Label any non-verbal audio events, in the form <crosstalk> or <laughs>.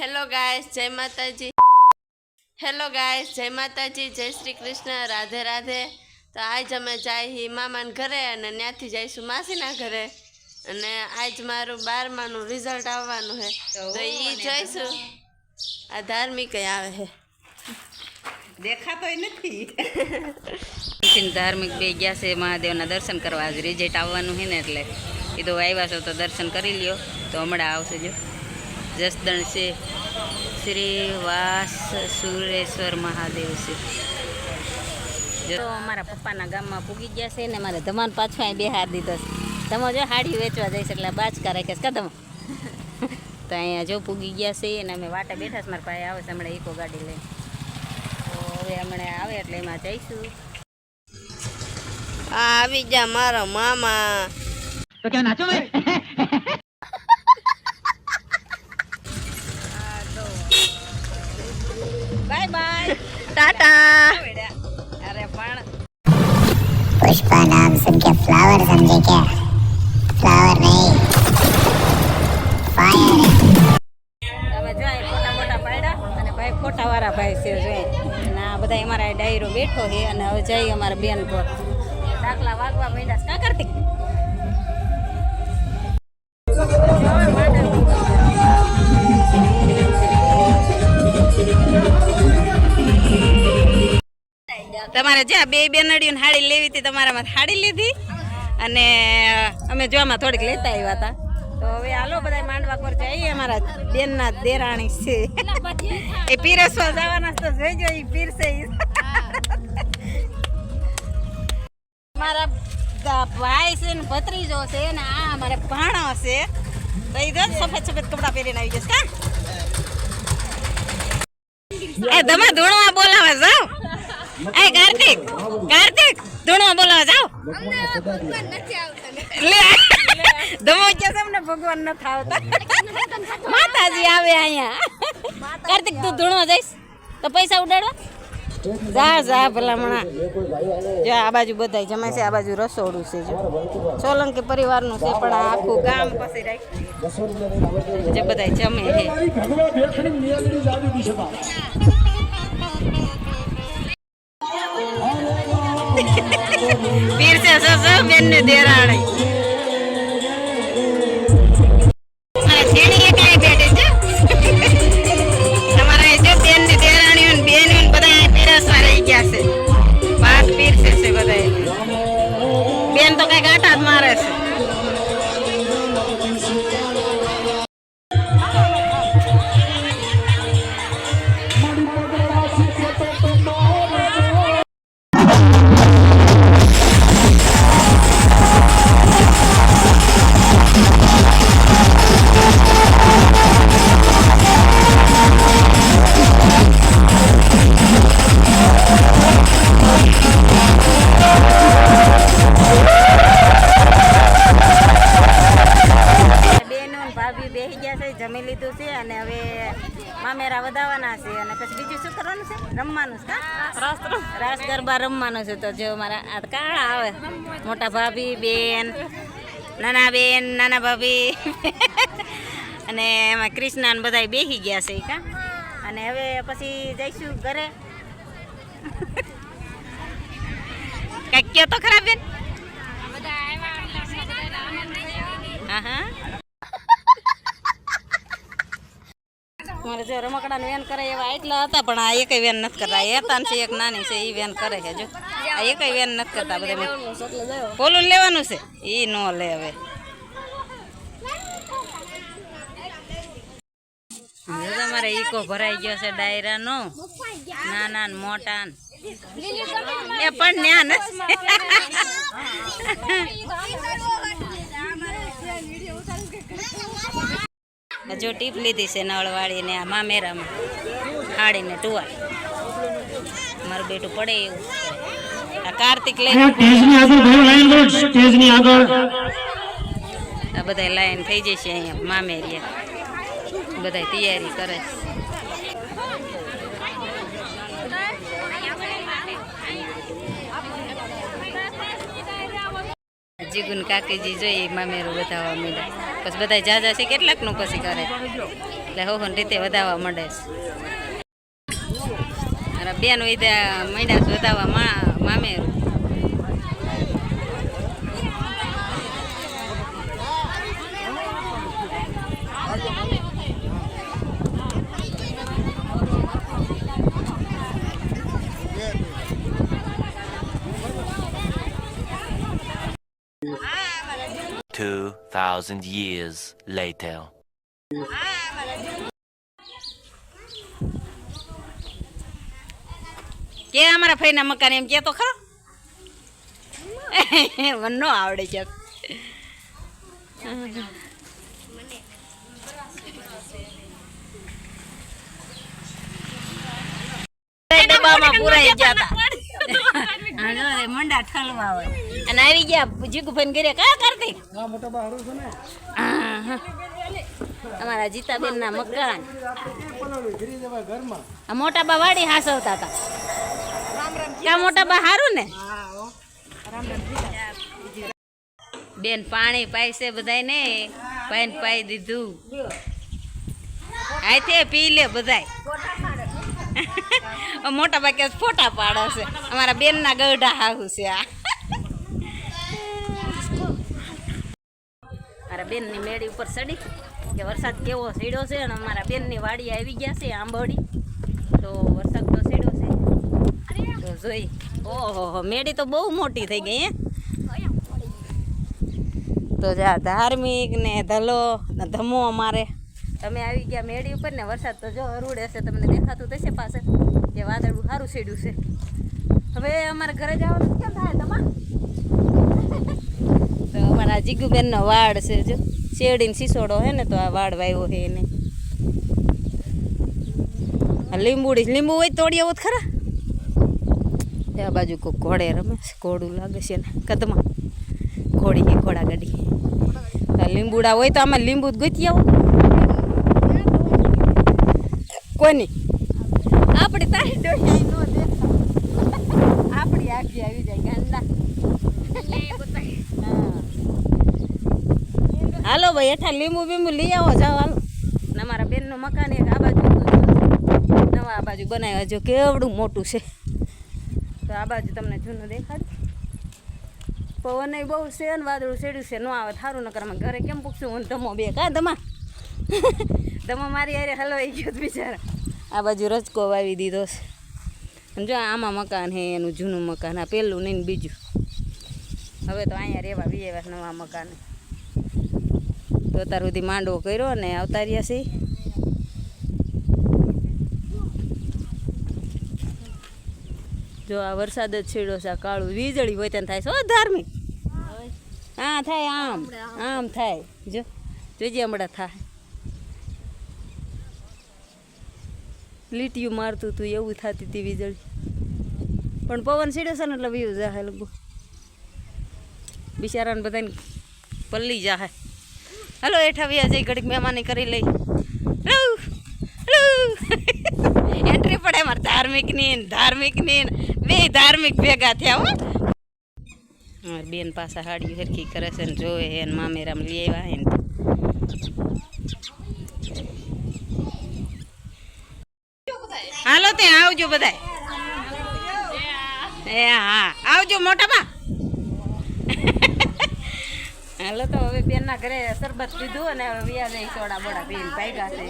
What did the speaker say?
Hello guys જય માતાજી hello guys જય માતાજી જય શ્રી કૃષ્ણ રાધે રાધે તો આજ અમે જાય હી મામાના ઘરે અને ત્યાંથી જઈશું માસીના ઘરે. અને આજ મારું બારમાનું રિઝલ્ટ આવવાનું છે તો એ જોઈશું. આ ધાર્મિક આવે છે દેખાતોય નથી. પછી ધાર્મિક બે ગયા છે મહાદેવના દર્શન કરવા. આજ રિઝલ્ટ આવવાનું છે ને એટલે. કીધું આવ્યા છો તો દર્શન કરી લ્યો. તો હમણાં આવશે જો. જસદણ છે શ્રી વાસ સુરેશ્વર મહાદેવ છે. તો અમારા પપ્પાના ગામમાં પૂગી ગયા છે ને મારે ધમાન પાછો અહીં બેહાર દીધો છે. તમે જો હાડી વેચવા જઈશ એટલે બાચકા રાખે છે. કદમ <laughs> તો અહીંયા જો પૂગી ગયા છે અને અમે વાટે બેઠા છે. મારા પાસે આવે છે હમણાં ઇકો ગાડી લઈને. તો હવે હમણાં આવે એટલે એમાં જઈશું. આ આવી જા મારો મામા. Bye <laughs> બાય ટાટા અરે પણ पुष्पा नाम सुन के फ्लावर समझे क्या फ्लावर नहीं फायर તમે જો અહીં ફોટા મોટા પાડ્યા અને ભાઈ ફોટા વાળા ભાઈ છે જો અહીં. અને આ બધા અમારા ડાયરો બેઠો છે અને હવે જઈ અમારા બેન પર દાખલા વાગવા માંડ્યા છે. કા કાર્તિક તમારે જ્યાં બે બેનડીઓને હાડી લેવી હતી, તમારામાં હાડી લીધી. અને અમે જોવામાં થોડીક લેતા આવ્યા હતા. તો હવે હાલો બધા માંડવા પર જઈએ. અમારા બેનના દેરાણી છે. એ પીરસવા જવાના તો જોઈજો એ પીરસે મારા ભાઈ છે ને, ભત્રીજો છે ને, આ અમારે ભાણો છે. તો એ જો, સફેદ સફેદ કપડાં પહેરીને આવી જશે કા એ, તમે ધૂણવા બોલાવા જાઓ. એ કાર્તિક કાર્તિક ધૂણવા બોલો જાઓ. લે. તમને ભગવાન ન થાવતા માતાજી આવે અહીંયા. કાર્તિક, તું ધૂણવા જઈશ? તો પૈસા ઉડાડવા? જા જા, ભલામણા. જો આ બાજુ બધાય જમાય છે, આ બાજુ રસોડું છે, જો. સોલંકી પરિવારનું છે, પણ આખું ગામ પછી રાખ્યું. જે બધાય જમે છે. પીરસે છે બધા બેન તો કઈ ગાંઠા જ મારે બેનો મામેરા વધાવવાના છે અને પછી બીજું શું કરવાનું છે? રમવાનું છે રાસ ગરબા રમવાનું છે તો જો મારા આ કાળા આવે. મોટા ભાભી બેન નાના બેન નાના ભાભી. અને એમાં કૃષ્ણા ને બધા બેસી ગયા છે કા? અને હવે પછી જઈશું ઘરે. કાંઈક કયો તો ખરા બેન? હા હા. મારે જો રમકડાનું વેન કરે એવા એટલા હતા પણ આ એકય વેન નથી કરતા. એતાન છે એક નાની છે એ વેન કરે છે જો. આ એકય વેન નથી કરતા બધા પોલું લેવાનું છે? એ નો લે હવે. તમારે ઈકો ભરાઈ ગયો છે ડાયરાનો. નાના ને મોટા એ પણ ન્યા નથી. <laughs> જો ટીપ લીધી છે નળવાળી ને આ મામેરામાં હાડીને ટુવાલ. મારું બેટું પડે એવું. આ કાર્તિક લઈ સ્ટેજની આગળ ભાઈ લાઈન લો સ્ટેજની આગળ. આ બધા લાઈન થઈ જશે અહીંયા મામેરિયા બધા તૈયારી કરે છે. જીગુન કાકીજી જોઈએ મામેરું બતાવવા માંડ્યા પછી બધા જા છે, કેટલાકનું પછી કરે એટલે હો રીતે વધાવવા માંડે છે. બેન હોય ત્યાં મહિના વધાવવા મામેરું. Two thousand years later. કે અમારા ફઈના મકાન એમ કે તો ખરો વનનો આવડે છે ડબ્બામાં પુરાઈ ગયા હતા મંડા ઠલવા હોય. અને આવી ગયા જીગુભાઈ ઘરે કા કરતી. અમારા જીતાબેન ના. મકાન. આ મોટા બા વાડી હાસવતા હતા. કા મોટા બા હારું ને? બેન પાણી પાઈશે છે બધાય ને પાઈન પાઈ દીધું. આથી પી લે બધાય. <laughs> મોટા બા ફોટા પાડો છે. અમારા બેનના ગઢા હાહુ છે આ. <laughs> મારા બેનની મેળી ઉપર ચડી, કે વરસાદ કેવો સીડ્યો છે અને અમારા બેનની વાડી આવી ગયા છે આંબોડી. તો વરસાદ તો સીડ્યો છે. તો જોઈ, ઓહો મેળી તો બહુ મોટી થઈ ગઈ, હે? તો જા, ધાર્મિક ને ધલો ને ધમો અમારે. તમે આવી ગયા મેળી ઉપર ને વરસાદ તો જો અરુડે છે તમને દેખાતું થશે પાસે કે વાદળું સારું છેડ્યું છે. હવે અમારે ઘરે જવાનું કેમ થાય તમારે? તો અમારા જીગુબેનનો વાડ છે જો. શેરડીને સિસોડો હે ને તો આ વાડ વાવ્યો છે એને. લીંબુડી, લીંબુ હોય તોડી આવો તો ખરા? આ બાજુ કોઈ ઘોડે રમે છે, ઘોડું લાગે છે ને કદમાં. ઘોડી કે ઘોડા ગાડી લીંબુડા હોય તો આમાં લીંબુ જ ગોતી આવો. કોની? આપણી તારી ડોહી નો દેખાય. આપણી આખી આવી જાય ગાંડા. હાલો ભાઈ હેઠા લીંબુ બીંબુ લઈ આવો જાઓ હાલો. અમારા બેનનું મકાન એક આ બાજુ નવા આ બાજુ બનાવ્યા જો કેવડું મોટું છે. તો આ બાજુ તમને જૂનું દેખાડ. પવન બહુ છે ને વાદળું સેડ્યું છે. ન આવે સારું નકર અમે ઘરે કેમ પૂછશું? હું તમો બે. કા ધમા ધમો મારી હારે હલવાઈ ગયો બિચારા. આ બાજુ રચકો વાવી દીધો છે. જો આમાં મકાન હે એનું જૂનું મકાન આ પહેલું નહીં બીજું. હવે તો અહીંયા રહેવા બી એવા નવા મકાન. તો અત્યાર સુધી માંડવો કર્યો ને આવતા રહ્યા છે જો આ વરસાદ જ છેડો છે આ કાળું વીજળી હોય ત્યાં થાય છે ઓ ધાર્મિક. હા થાય આમ. આમ થાય. જો જોજે હમણાં થાય. લીટીયું મારતું હતું, એવું થતી હતી વીજળી. પણ પવન સીડે છે ને એટલે વ્યૂ જાહે લગભગ. બિચારાને બધાને પલ્લી જાહે. હલો એઠા વ્યા જઈ ઘડીક મહેમાની કરી લઈ. એન્ટ્રી પડે મારે ધાર્મિકની ધાર્મિકની બે ધાર્મિક ભેગા થયા હો. મારી બેન પાછા હાડી હરખી કરે છે ને, જોવે એને મામેરામ લઈ આવ્યા હે ને હાલો તે આવજો બધાય. એ હા, આવજો મોટામાં. હાલો તો હવે બેનના ઘરે શરબત પીધું અને હવે વ્યાજ સોડા બોડા પીને ભાગ્યા છે.